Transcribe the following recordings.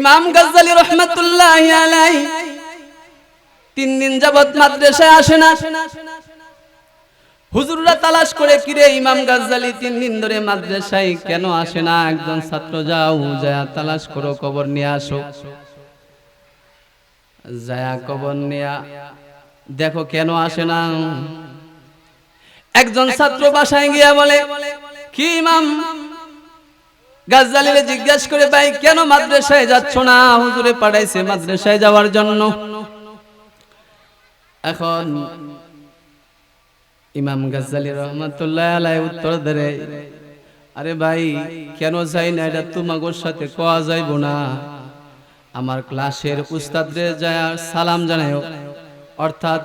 ইমাম গাজ্জালি রহমাতুল্লাহ আলাই তিন দিন যাবত মাদ্রাসায় আসে না। হুজুররা তালাশ করে, কিরে ইমাম গাজ্জালি, তিন দিন ধরে মাদ্রাসায় কেন আসে না? একজন ছাত্র যাও, যায় তালাশ করো, কবর নিয়ে আসো। যায় কবর নিয়ে, দেখো কেন আসে না? একজন ছাত্র বাসায় গিয়া বলে, কি ইমাম? গাজ্জালিরে জিজ্ঞেস করে, ভাই, কেন মাদ্রাসায় যাচ্ছ না? হুজুরে পাঠাইছে মাদ্রাসায় যাওয়ার জন্য। এখন ইমাম গাজ্জালি রহমাতুল্লাহ আলাই উত্তর দেয়, আরে ভাই, কেন যাই না? এটা তোমাগোর সাথে কোয়া যাইব না? আমার ক্লাসের উস্তাদরে যায় সালাম জানায়, অর্থাৎ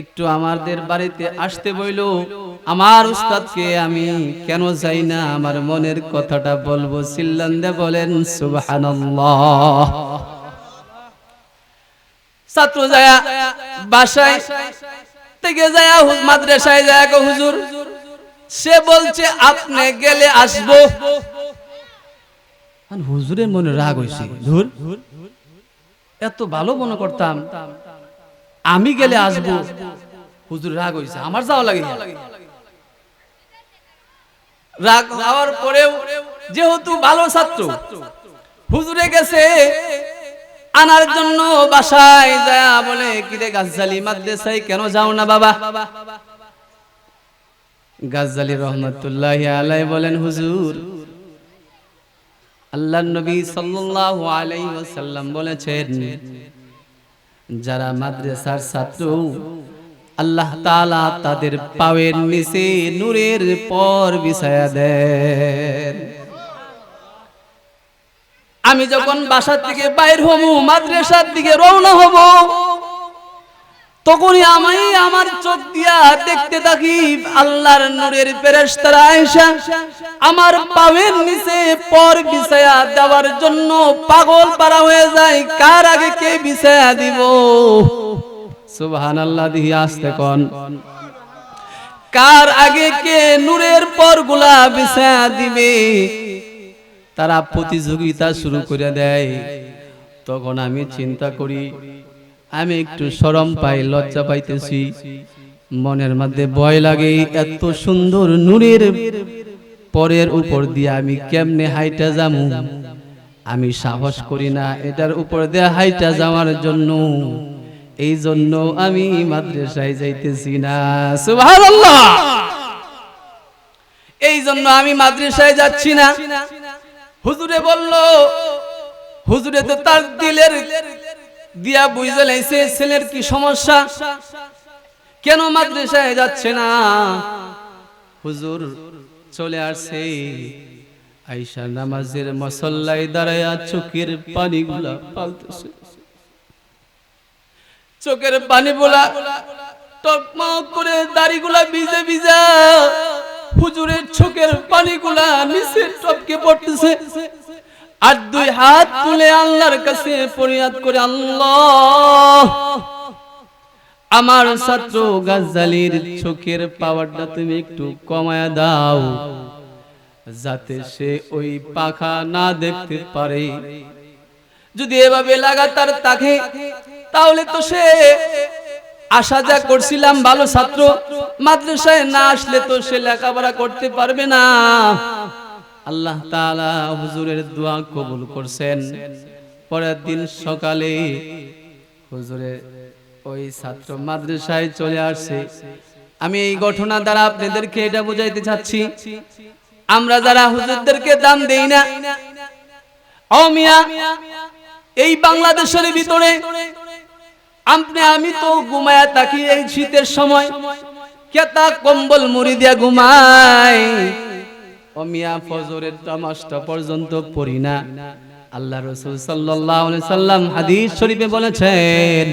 একটু আমাদের বাড়িতে আসতে বইল আমার উস্তাদকে আমি কেন যাই না? আমার মনের কথাটা বলব। সিল্লান দে বলেন, সুবহানাল্লাহ। ছাত্র যায় বাসায় থেকে যায় মাদ্রাসায় যায় গো হুজুর, সে বলছে, আপনি গেলে আসব। হুজুরের মনে রাগ হয়েছে ধুর, এত ভালো মনে করতাম, আমি গেলে আসব। হুজুর রাগ হয়েছে আমার যাওয়া লাগে। রাগ হওয়ার পরেও যেহেতু ভালো ছাত্র, হুজুরে গেছে, আনার জন্য বাসায় যায় বলে, কিরে গাছালি মাদ্রাসায় কেন যাও না বাবা? গাছালি রহমতুল্লাহ আলাই বলেন, হুজুর আল্লাহ নবী সাল্লাল্লাহু আলাইহি ওয়াসাল্লাম বলেছেন, যারা মাদ্রাসার ছাত্র আল্লাহ তাআলা তাদের পায়ের নিচে নূরের পর বিছায়া দেন। আমি যখন বাসার থেকে বাইর হব, মাদ্রাসার দিকে রওনা হব, তখনই আমি আমার চোখ দিয়া দেখতে থাকি আল্লাহর নূরের ফেরেশতারা আয়েশা, আমার পায়ের নিচে পর বিছায়া দেওয়ার জন্য পাগল পারা হয়ে যায়। কার আগে কে বিছায়া দিব? সুবহানাল্লাহ দিহি আসতে কোন। কার আগে কে নূরের পরগুলা বিছায়া দিবে? তারা প্রতিযোগিতা শুরু করে দেয়। তখন আমি চিন্তা করি আমি একটু সরম পাই লজ্জা পাইতেছি। মনের মধ্যে ভয় লাগে এত সুন্দর নূরের পরের উপর দিয়ে আমি কেমনে হাইটা যামু? আমি সাহস করি না এটার উপর দিয়ে হাইটা যাওয়ার জন্য। এই জন্য আমি মাদ্রাসায় যাইতেছি না। সুবহানাল্লাহ। এই জন্য আমি মাদ্রাসায় যাচ্ছি না। হুজুরে বলল হুজুরে তো তার দিলের দিয়া বুঝে লাইছে ছেলের কি সমস্যা? কেন মাদ্রাসায় যাচ্ছে না? হুজুর চলে আসছে। আইসা নামাজের মসল্লায় দাঁড়ায়া চোখের পানিগুলা পালতেছে। চোখের পানি বলা টকমক করে দাড়িগুলা ভিজে ভিজা, হুজুরের চোখের পানিগুলা নিচে টপকে পড়তেছে। আর দুই হাত তুলে আল্লাহর কাছে ফরিয়াদ করে, আল্লাহ, আমার ছাত্র গাজ্জালির চোখের পাওয়ারটা তুমি একটু কমায়া দাও, যাতে সে ওই পাখা না দেখতে পারে। যদি এভাবে লাগাতার তাকে তাহলে তো সে আশা যা করছিলাম ভালো ছাত্র মাদ্রাসায় না আসলে তো সে লেখাপড়া করতে পারবে না। আল্লাহ তাআলা হুজুরের দোয়া কবুল করছেন। পরের দিন সকালে হুজুরের ওই ছাত্র মাদ্রাসায় চলে আসছে। আমি এই ঘটনা দ্বারা আপনাদেরকে এটা বুঝাইতে চাচ্ছি। আমরা যারা হুজুরদেরকে দাম দেই না ও মিয়া এই বাংলাদেশের ভিতরে আপনি, আমি তো ঘুমায়া থাকি এই শীতের সময়। কেতা কম্বল মুড়ি দিয়া ঘুমাই। অমিয়া মিয়া, ফজরের নামাজটা পর্যন্ত পড়ি না। আল্লাহ রসুল আলাইহি সাল্লাম হাদিস শরীফে বলেছেন,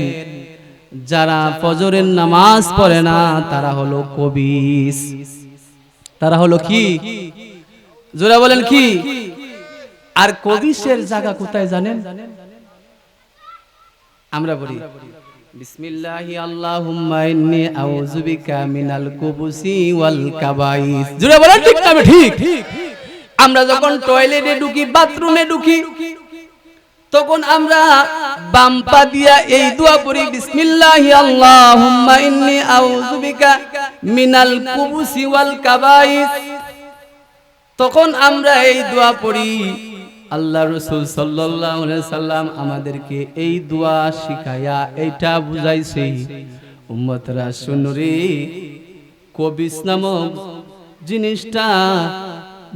যারা ফজরের নামাজ পড়ে না, তারা হলো কবিস। তারা হলো কি? জোরা বলেন কি? আর কবিসের জায়গা কোথায় জানেন? আমরা বলি। বিসমিল্লাহি আল্লাহুম্মা আউযু বিকা মিনাল কুবুসি ওয়াল কাবাইস। জোরে বলেন, ঠিক ঠিক? আমরা যখন টয়লেটে ঢুকি, বাথরুমে ঢুকি, তখন আমরা বাম্পা দিয়া এই দোয়া পড়ি বিসমিল্লাহি আল্লাহুম্মা ইন্নী আউযু বিকা মিনাল কুবুসি ওয়াল কাবাইস। তখন আমরা এই দোয়া পড়ি আল্লাহ রসুল আলাইহি সাল্লাম আমাদেরকে এই দোয়া শিখাইয়া এইটা বুঝাইছে। উম্মতরা শুনরে কবিস নামক জিনিসটা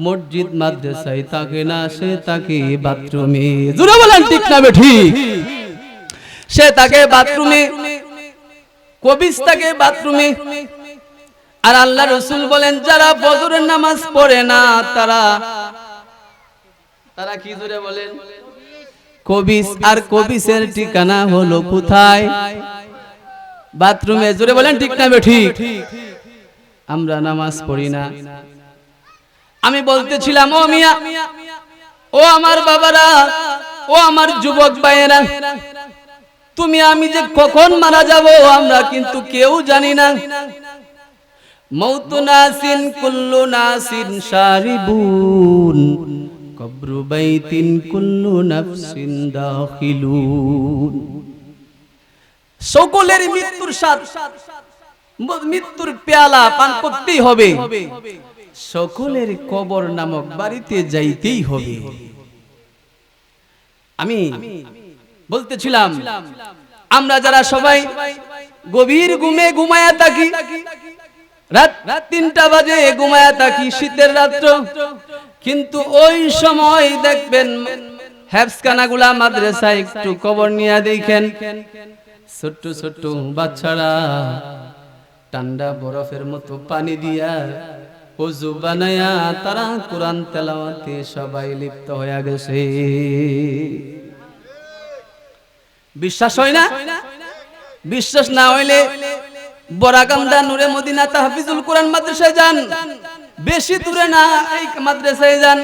মসজিদ, মাদ্রাসায় তাকে না, সে তাকে বাথরুমে। জোরে বলেন, ঠিক না বে ঠিক? সে তাকে বাথরুমে, কবিস তাকে বাথরুমে। আর আল্লাহ রসুল বলেন, যারা ফজরের নামাজ পড়ে না, তারা তারা কি জোরে বলেন? কবিস আর কবিসের ঠিকানা হলো কোথায়? বাথরুমে। জোরে বলেন ঠিক না ঠিক আমরা নামাজ পড়ি না। আমি বলতেছিলাম ও মিয়া ও আমার বাবারা ও আমার যুবক ভাইয়েরা তুমি আমি যে কখন মারা যাব আমরা কিন্তু কেউ জানি না। মৌত নাসিন কুল্লু নাসিন শারিবুন কবরু বাইতিন কুল্লু নাফসিন দাখিলুন। সকলের মৃত্যুর স্বাদ, মৃত্যুর পেয়ালা পান করতেই হবে। সকলের কবর নামক বাড়িতে যাইতেই হবে। আমি বলতেছিলাম, আমরা যারা সবাই গভীর ঘুমে ঘুমায়া থাকি, রাত তিনটা বাজে ঘুমায়া থাকি, শীতের রাত্র কিন্তু ওই সময় দেখবেন হ্যাপসখানাগুলা মাদ্রাসায় একটু কবর নিয়ে দেখেন। ছোট্ট ছোট্ট বাচ্চারা ঠান্ডা বরফের মতো পানি দিয়া অজু বানায়া তারা কোরআন তেলাওয়াতে সবাই লিপ্ত হয়ে গেছে। বিশ্বাস হয় না? বিশ্বাস না হইলে বরাকান্দা নূরে মদিনা তাহফিজুল কোরআন মাদ্রাসায় যান। বেশি দূরে না এই মাদ্রাসায় যান।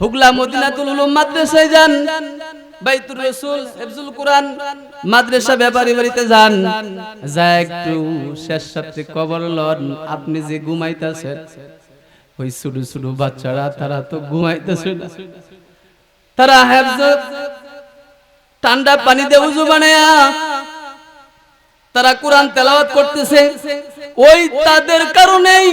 হুগলা মদিনাতুল উলুম মাদ্রাসায় যান। বাইতুর রসুল হেফজুল কোরআন মাদ্রাসা ব্যাপারী বাড়িতে যান। যা একটু শেষ সাথে কবর লন, আপনি যে ঘুমাইতেছেন, ওই ছোট ছোট বাচ্চারা তারা তো ঘুমাইতেছে না। তারা হেফজ ঠান্ডা পানিতে উজু বানায়া তারা কোরআন তেলাওয়াত করতেছে। ওই তাদের কারণেই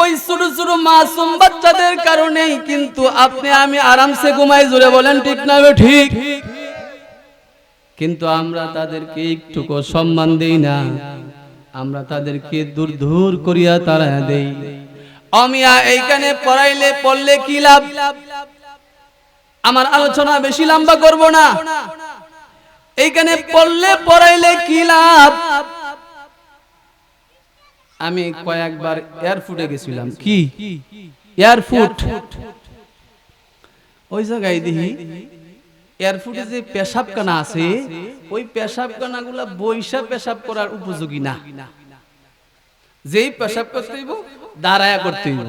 ওই ছোট ছোট মাসুম বাচ্চাদের কারণেই কিন্তু আপনি আমি আরামসে ঘুমাই জুড়ে বলেন, ঠিক না ঠিক? কিন্তু আমরা তাদেরকে একটুকু সম্মান দেই না। আমরা তাদেরকে দূর দূর করিয়া তারা দেই। অমিয়া, এইখানে পড়াইলে, পড়লে কি লাভ? আমার আলোচনা বেশি লম্বা করব না। এইখানে পড়লে, পড়াইলে কি লাভ? আমি কয়েকবার এয়ারফুটে গেছিলাম। কি? এয়ারফুট ওই জায়গায় দেখি এয়ারফুটে যে পেশাবখানা আছে ওই পেশাবখানা গুলা বৈশা পেশাব করার উপযোগী না। যেই পেশাব করতে হইব দাঁড়ায়া করতে হইব।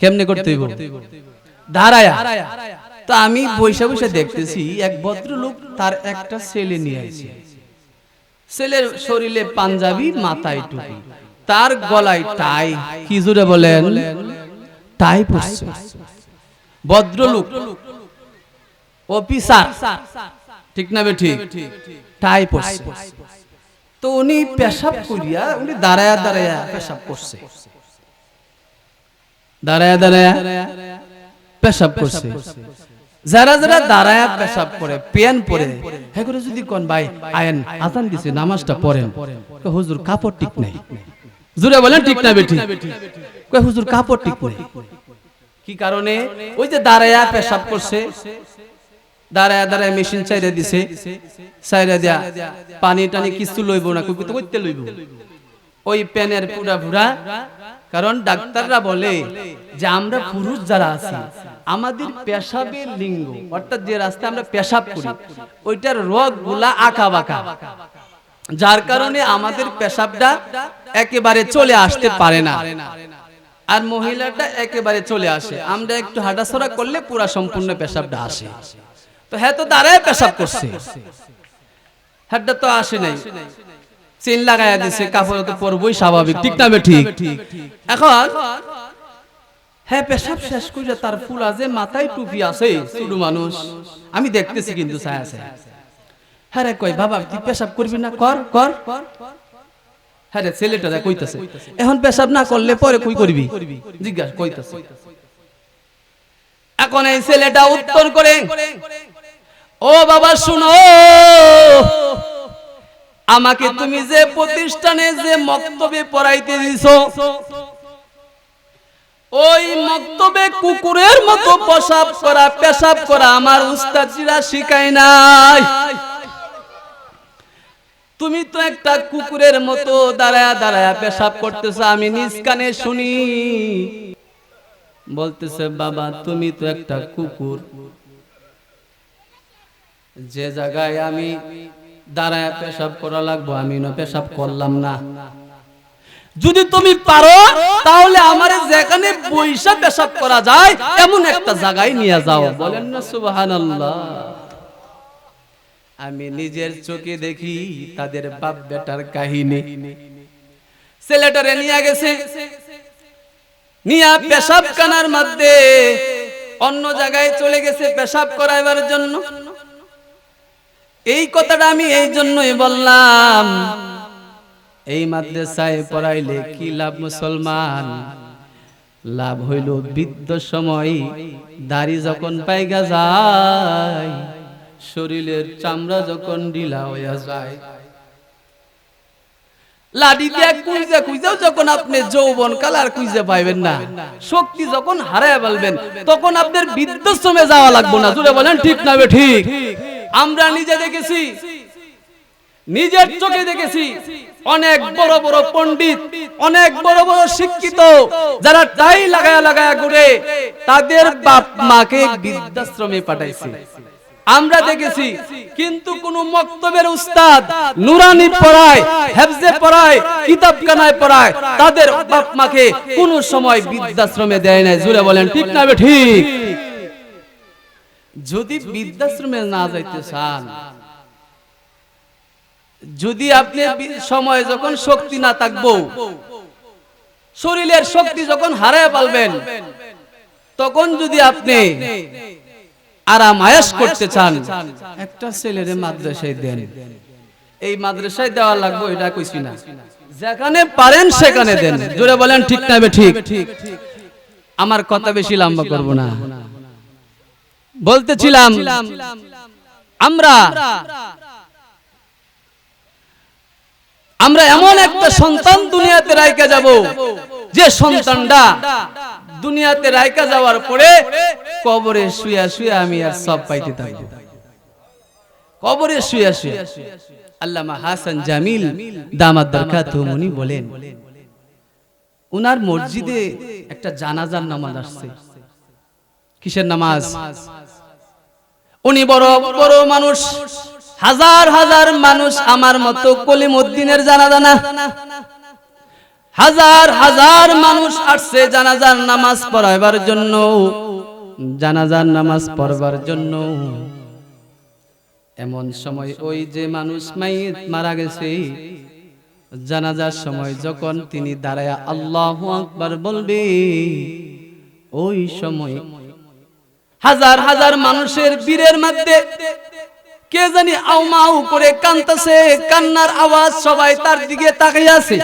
কেমনে করতে হইব? দাঁড়ায়া। তো আমি বৈশা বৈশা দেখতেছি এক ভদ্রলোক তার একটা ছেলে নিয়ে আসছে ছেলের শরীরে পাঞ্জাবি মাথায় টুপি। তার গলায় টাই। কি জুড়ে বলেন? টাই পড়ছে। ভদ্রলোক, অফিসার। ঠিক না ঠিক টাই পড়ছে। তো উনি পেশাব করিয়া, উনি দাঁড়ায়া দাঁড়ায়া পেশাব করছে। দাঁড়ায়া দাঁড়ায়া পেশাব করছে। যারা যারা দাঁড়ায়া পেশাব করে, পেন পরে হ্যাঁ করে যদি কোন ভাই, আয়েন, আজান দিছে, নামাজটা পড়েন। হুজুর, কাপড় ঠিক নাই। জুড়ে বলেন ঠিক না বেটি কয়, হুজুর, কাপড় ঠিক নাই। কি কারণে? ওই যে দাঁড়ায়া পেশাব করছে, দাঁড়ায়া দাঁড়ায় মেশিন চাইরা দিছে চাইরা দিয়া পানি টানি কিছু লইব না কুকুর করতে লইব। ওই প্যানের পুরা ভুরা, কারণ ডাক্তাররা বলে যে আমরা পুরুষ যারা আছি, আমাদের পেশাবের লিঙ্গ, অর্থাৎ যে রাস্তায় আমরা পেশাব করি, ওইটার রোগগুলা আঁকা বাঁকা। যার কারণে আমাদের পেশাবটা একেবারে চলে আসতে পারে না। আর মহিলাটা একেবারে চলে আসে। আমরা একটু হাঁটাছড়া করলে পুরা সম্পূর্ণ পেশাবটা আসে। তো হ্যাঁ তো দাঁড়ায় পেশাব করছে। হ্যাঁটা তো আসে নাই। চেন লাগাইয়া দিছে কাপড় তো পরবই স্বাভাবিক। ঠিক না ঠিক? এখন হ্যাঁ পেশাব শেষ করে তার ফুল আছে মাথায় টুপি আছে মানুষ। আমি দেখতেছি কিন্তু ছায়া আছে হ্যাঁ রে কই বাবা তুই পেশাব করবি না? কর কর। হ্যাঁ রে ছেলেটা যা কইতাছে। এখন পেশাব না করলে পরে কই করবি? জিজ্ঞাসা কইতাছে। এখন এই ছেলেটা উত্তর করে। ও বাবা শুনো। আমাকে তুমি যে প্রতিষ্ঠানে যে মক্তবে পড়াইতে দিছো ওই মক্তবে কুকুরের মতো পেশাব করা পেশাব করা আমার উস্তাদিরা শিখায় নাই। তুমি তো একটা কুকুরের মতো দাঁড়ায়া দাঁড়ায়া পেশাব করতেছ, আমি নিজ কানে শুনি। বলতেছে, বাবা, তুমি তো একটা কুকুর। যে জায়গায় আমি দাঁড়ায় পেশাব করা লাগবো, আমি না পেশাব করলাম না। যদি তুমি পারো, তাহলে আমার যেখানে বৈশা পেশাব করা যায়, এমন একটা জায়গায় নিয়ে যাও। বলেন না, সুবহানাল্লাহ। আমি নিজের চোখে দেখি তাদের বাপ বেটার কাহিনী। ছেলেটারে নিয়ে গেছে। নিয়া পেশাব কানার মধ্যে অন্য জায়গায় চলে গেছে পেশাব করাইবার জন্য। এই কথাটা আমি এই জন্যই বললাম। এই মাদ্রাসায় পড়াইলে কি লাভ মুসলমান? লাভ হইল বৃদ্ধ সময়। দাড়ি যখন পাইগা যায়। শরীরের চামড়া যখন ঢিলা হইয়া যায় নিজের চোখে দেখেছি, অনেক বড় বড় পণ্ডিত, অনেক বড় বড় শিক্ষিত, যারা টাই লাগায়া লাগায়া ঘুরে, তাদের বাপ মাকে বৃদ্ধাশ্রমে পাঠাইছে। আমরা দেখেছি কিন্তু কোন মক্তবের উস্তাদ নুরানি পড়ায় হেফজে পড়ায় কিতাবখানায় পড়ায় তাদের বাপ মাকে কোন সময় বৃদ্ধাশ্রমে দেয় নাই। জুড়ে বলেন ঠিক না ঠিক। যদি বৃদ্ধাশ্রমে না যাইতে চান যদি আপনি সময় যখন শক্তি না থাকব শরীরের শক্তি যখন হারায় পালবেন তখন যদি আপনি আরাম আয়াস করতে চান। একটা ছেলের মাদ্রাসায় দেন। এই মাদ্রাসায় দেওয়া লাগবে এটা কইছি না। যেখানে পারেন সেখানে দেন। জোরে বলেন ঠিক না বে ঠিক। আমার কথা বেশি লম্বা করব না। বলতেছিলাম আমরা আমরা এমন একটা সন্তান দুনিয়াতে রাইকা যাব যে সন্তানটা দুনিয়াতে রাইকা যাওয়ার পরে কবরে শুয়া শুয়া আমি আর সব পাইতে থাকব। কবরে শুয়া শুয়া। আল্লামা হাসান জামিল দামাত বরকাতুহু উনি বলেন, উনার মসজিদে একটা জানাজার নামাজ আসছে। কিসের নামাজ? উনি বড় বড় মানুষ। হাজার হাজার মানুষ আমার মতো কলিমুদ্দিনের জানাজা না হাজার হাজার মানুষ আসছে জানাজার নামাজ পড়াইবার জন্য। জানাজার নামাজ পড়বার জন্য। এমন সময় ওই যে মানুষ মাইত মারা গেছে। জানাজার সময় যখন তিনি দাঁড়ায় আল্লাহ আকবার বলবে, ওই সময় হাজার হাজার মানুষের বীরের মধ্যে কে জানি আউ মাউ করে কান্তাছে, কান্নার আওয়াজ সবাই তার দিকে তাকিয়ে আছে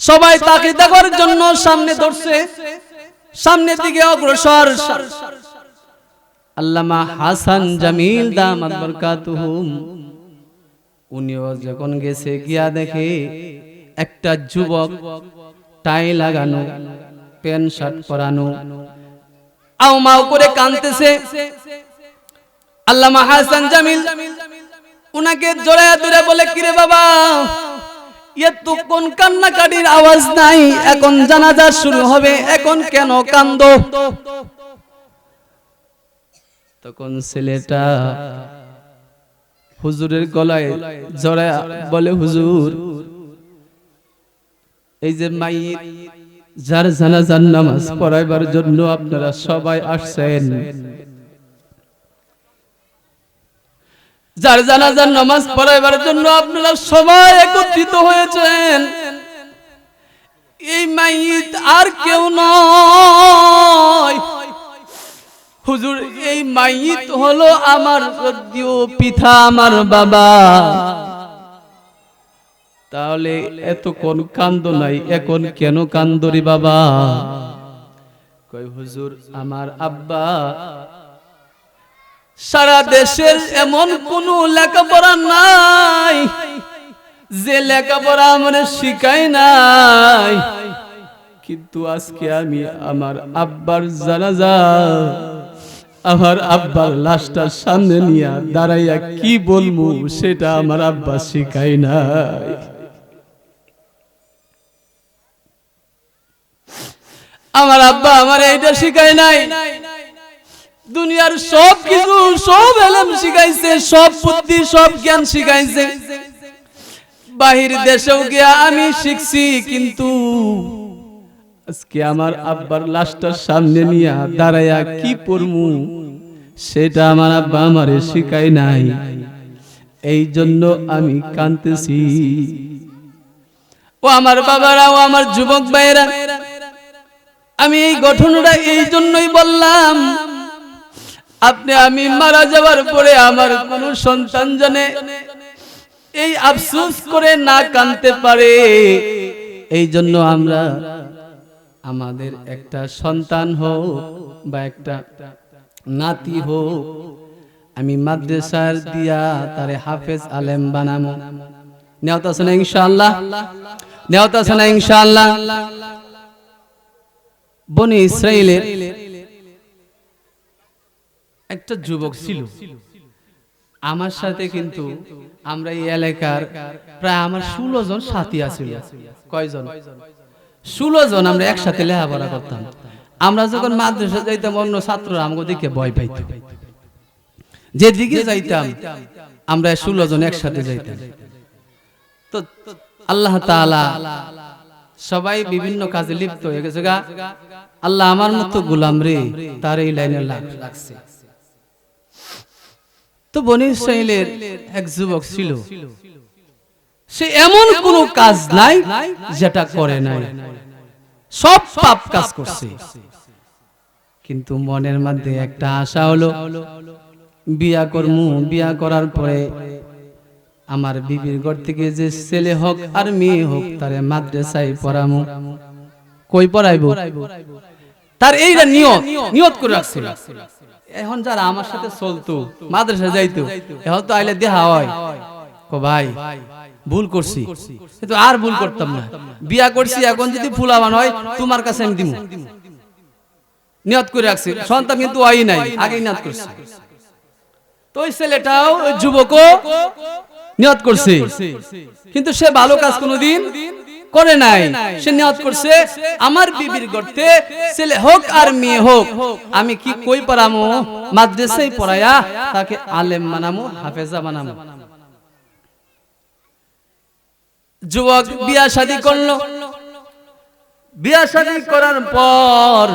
সবাই তাকে দেখার জন্য সামনে ধরছে। সামনের দিকে অগ্রসর। আল্লামা হাসান জামিল বরকাতুহুম উনিও যখন গেছে, গিয়া দেখে একটা যুবক টাই লাগানো, প্যান্ট শার্ট পরানো আও মাও করে কানতেছে আল্লামা হাসান জামিল উনাকে জড়ায়া ধরে বলে, কিরে বাবা কান্নাকাটির আওয়াজ নাই, এখন শুরু হবে, এখন কেন কান্দ? তখন ছেলেটা হুজুরের গলায় জড়ায়া বলে, হুজুর, এই যে মাইয়ের যার জানাজার নামাজ পড়াইবার জন্য আপনারা সবাই আসছেন যার জানাজার নামাজ পড়াইবার জন্য আপনারা সবাই একত্রিত হয়েছেন। এই মাইত আর কেউ নয়। হুজুর, এই মাইত হলো আমার সদ্যীয় পিতা, আমার বাবা। তাহলে এত কোন কান্দ নাই, এখন কেন কান্দরি বাবা? কই হুজুর, আমার আব্বা সারা দেশের এমন কোন লেখাপড়া নাই যে লেখাপড়া আমার শিখাই নাই। কিন্তু আজকে আমি আমার আব্বার জানাজা, আমার আব্বার লাশটা সামনে নিয়ে দাঁড়াইয়া কি বলব সেটা আমার আব্বা শিখাই নাই। আমার আব্বা আমার এইটা শিখায় নাই। দুনিয়ার সব কিছু, সব এলম শিখাইছে, সব বুদ্ধি, সব জ্ঞান শিখাইছে। বাহির দেশেও গিয়া আমি শিখছি, কিন্তু আজকে আমার আব্বার লাশটার সামনে নিয়ে দাঁড়াইয়া কি পড়মু, সেটা আমার আব্বা আমারে শিখাই নাই। এই জন্য আমি কানতেছি ও আমার বাবারা, ও আমার যুবক ভাইয়েরা, আমি এই গঠনটা এই জন্যই বললাম আপনি আমি মারা যাওয়ার পরে আমার কোন সন্তান জানে। এই আফসোস করে না কানতে পারে। এই জন্য আমরা আমাদের একটা সন্তান হোক বা একটা নাতি হোক, আমি মাদ্রাসার দিয়া তারে হাফেজ আলেম বানামো। নেওয়াত আছে না ইনশাআল্লাহ? নেওয়াত আছে না ইনশাআল্লাহ? বনি ইসরায়েলের একটা যুবক ছিল। আমার সাথে কিন্তু আমরা এই এলাকার প্রায় আমার ষোলো জন সাথী আছিল। কয়জন? ষোলো জন আমরা একসাথে লেখাপড়া করতাম। আমরা যখন মাদ্রাসা যাইতাম, অন্য ছাত্ররা আমাকে দেখে ভয় পাইত। যেদিকে যাইতাম, আমরা ষোলো জন একসাথে যাইতাম। তো আল্লাহ তাআলা সবাই বিভিন্ন কাজে লিপ্ত হয়ে গেছে গা। আল্লাহ আমার মতো গুলাম রে, তার এই লাইনে লাগছে। তো বনি ইসরায়েলের এক যুবক ছিল। সে এমন কোন কাজ নাই যেটা করে নাই। সব পাপ কাজ করছে। কিন্তু মনের মধ্যে একটা আশা হলো বিয়া করমু বিয়া করার পরে আমার বিবির ঘর থেকে যে ছেলে হোক আর মেয়ে হোক তারে মাদ্রাসায় পড়ামু। কই পড়াইব? তার এইটা নিয়ত নিয়ত করে রাখছিল এখন যারা আমার সাথে চলতো মাদ্রাসা যাইতো, এখন তো আইলে দেহা হয়। ভাই, ভুল করছি। কিন্তু আর ভুল করতাম না। বিয়া করছি, এখন যদি ফুলাবান হয়, তোমার কাছে আমি দিমু। নিয়ত করে রাখছি। সন্তান কিন্তু আই নাই, আগেই নিয়ত করছি। তো ওই ছেলেটাও, ওই যুবকও নিয়ত করছে। কিন্তু সে ভালো কাজ কোনোদিন করে নাই। সে নিয়ত করছে আমার বিবির গর্তে ছেলে হোক আর মেয়ে হোক আমি কি কই পড়ামো? মাদ্রাসায় পড়ায়া তাকে আলেম বানামো হাফেজা বানামো। যুবক বিয়া শাদী করল। বিয়া শাদী করার পর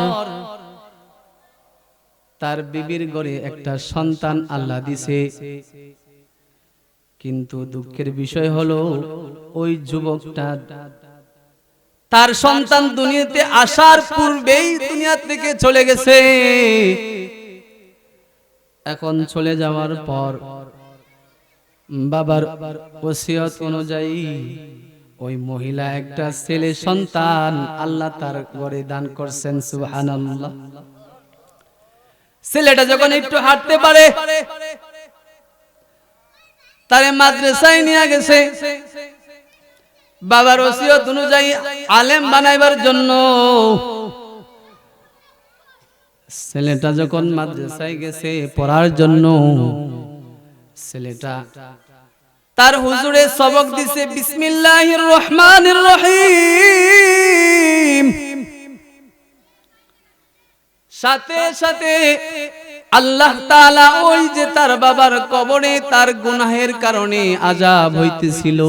তার বিবির ঘরে একটা সন্তান আল্লাহ দিছে। কিন্তু দুঃখের বিষয় হলো ওই যুবকটা তার সন্তান দুনিয়াতে আসার পূর্বেই দুনিয়া থেকে চলে গেছে। এখন চলে যাওয়ার পর বাবার ওসিয়ত অনুযায়ী ওই মহিলা একটা ছেলে সন্তান আল্লাহ তার ঘরে দান করছেন, সুবহানাল্লাহ। ছেলেটা যখন একটু হাঁটতে পারে, তারে মাদ্রাসায় নিয়ে গেছে। বাবার ওসিয়ত অনুযায়ী আলেম বানাইবার জন্য। ছেলেটা যখন মাদ্রাসায় গেছে পড়ার জন্য, ছেলেটা তার হুজুরে সবক দিছে, বিসমিল্লাহির রহমানির রহিম। সাথে সাথে আল্লাহ তাআলা ওই যে তার বাবার কবরে তার গুনাহের কারণে আজাব হইতেছিল।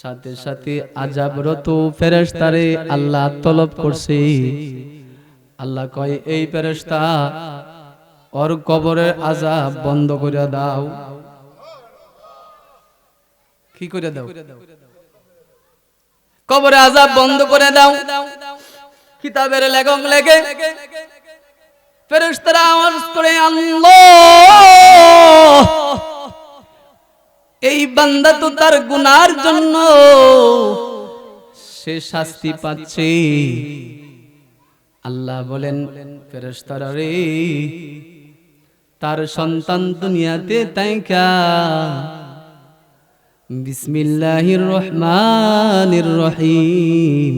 সাথে সাথে আজাবরত ফেরেশতারে আল্লাহ তলব করছে। আল্লাহ কয় এই ফেরেশতা ওর কবরের আজাব বন্ধ করে দাও। কি করে দাও? কবরে আজাব বন্ধ করে দাও। কিতাবের লেখক লেগে ফেরেশতারা আওয়াজ করে আল্লাহ! এই বান্দা তো তার গুনার জন্য সে শাস্তি পাচ্ছে। আল্লাহ বলেন, ফেরেশতারা রে, তার সন্তান দুনিয়াতে তাইকা। বিসমিল্লাহির রহমানির রহিম।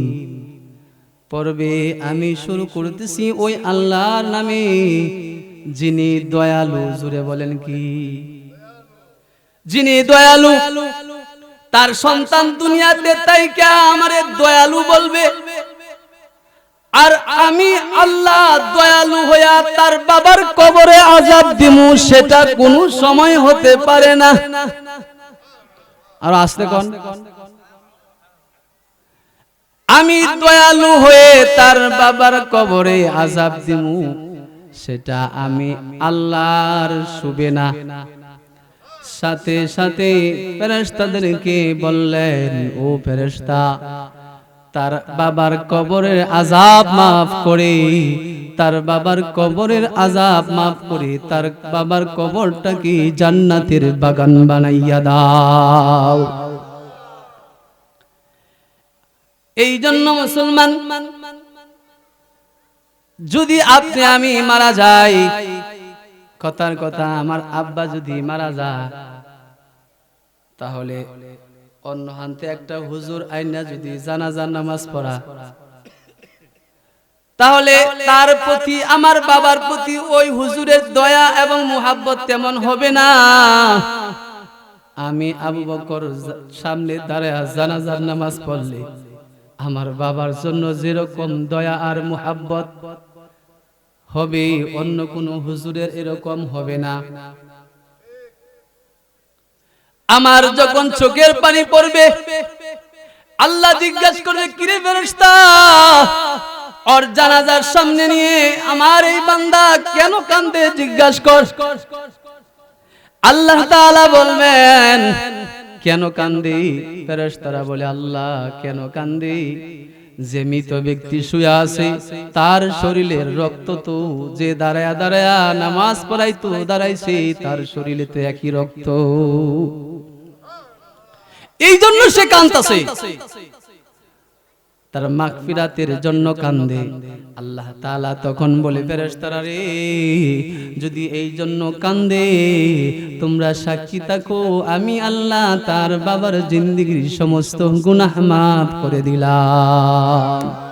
পর্বে আমি শুরু করতেছি ওই আল্লাহর নামে, যিনি দয়ালু জুড়ে বলেন কি? যিনি দয়ালু, তার সন্তান দুনিয়াতে, তাই কে আমারে দয়ালু বলবে? আর আমি আল্লাহ দয়ালু হইয়া তার বাবার কবরে আজাব দিমু, সেটা কোনো সময় হতে পারে না। আর আসতে কোন। আমি দয়ালু হয়ে তার বাবার কবরে আজাব দিমু, সেটা আমি আল্লাহর শুবে না। সাথে সাথে ফেরেশতাদেরকে বললেন, ও ফেরেশতা, তার বাবার কবরের আজাব মাফ করে, তার বাবার কবরের আজাব মাফ করে, তার বাবার কবরটাকে জান্নাতের বাগান বানাইয়া দাও। এই জন্য মুসলমান, যদি আপনি আমি মারা যাই কথার কথা আমার আব্বা যদি মারা যায়, তাহলে অন্য হান্তে একটা হুজুর আইনা যদি জানাজার নামাজ পড়া। তাহলে তার প্রতি, আমার বাবার প্রতি ওই হুজুরের দয়া এবং মুহাব্বত তেমন হবে না। আমি আবু বকর সামনে দাঁড়ায় জানাজার নামাজ পড়লে, আমার বাবার জন্য যেরকম দয়া আর মুহাব্বত হবে, অন্য কোনো হুজুরের এরকম হবে না। আমার যখন চোখের পানি পড়বে, আল্লাহ জিজ্ঞাসা করবে, কিরে ফেরেশতা? ওর জানাজার সামনে নিয়ে আমার এই বান্দা কেন কান্দে জিজ্ঞাসা কর। আল্লাহ তাআলা বলবেন, কেন কান্দি ফেরেশতারা বলে, আল্লাহ, কেন কান্দি যে মৃত ব্যক্তি শুয়ে আছে, তার শরীরের রক্ত তো যে দাঁড়ায়া দাঁড়ায়া নামাজ পড়াই পড়াইতো, দাঁড়াইছে, তার শরীরে তো একই রক্ত। এই জন্য সে কান্তাছে তার মাগফিরাতের জন্য কান্দে। আল্লাহ তাআলা তখন বলে, ফেরেশতারা রে, যদি এই জন্য কান্দে, তোমরা সাক্ষী থাকো, আমি আল্লাহ তার বাবার জিন্দিগির সমস্ত গুনাহ মাফ করে দিলাম।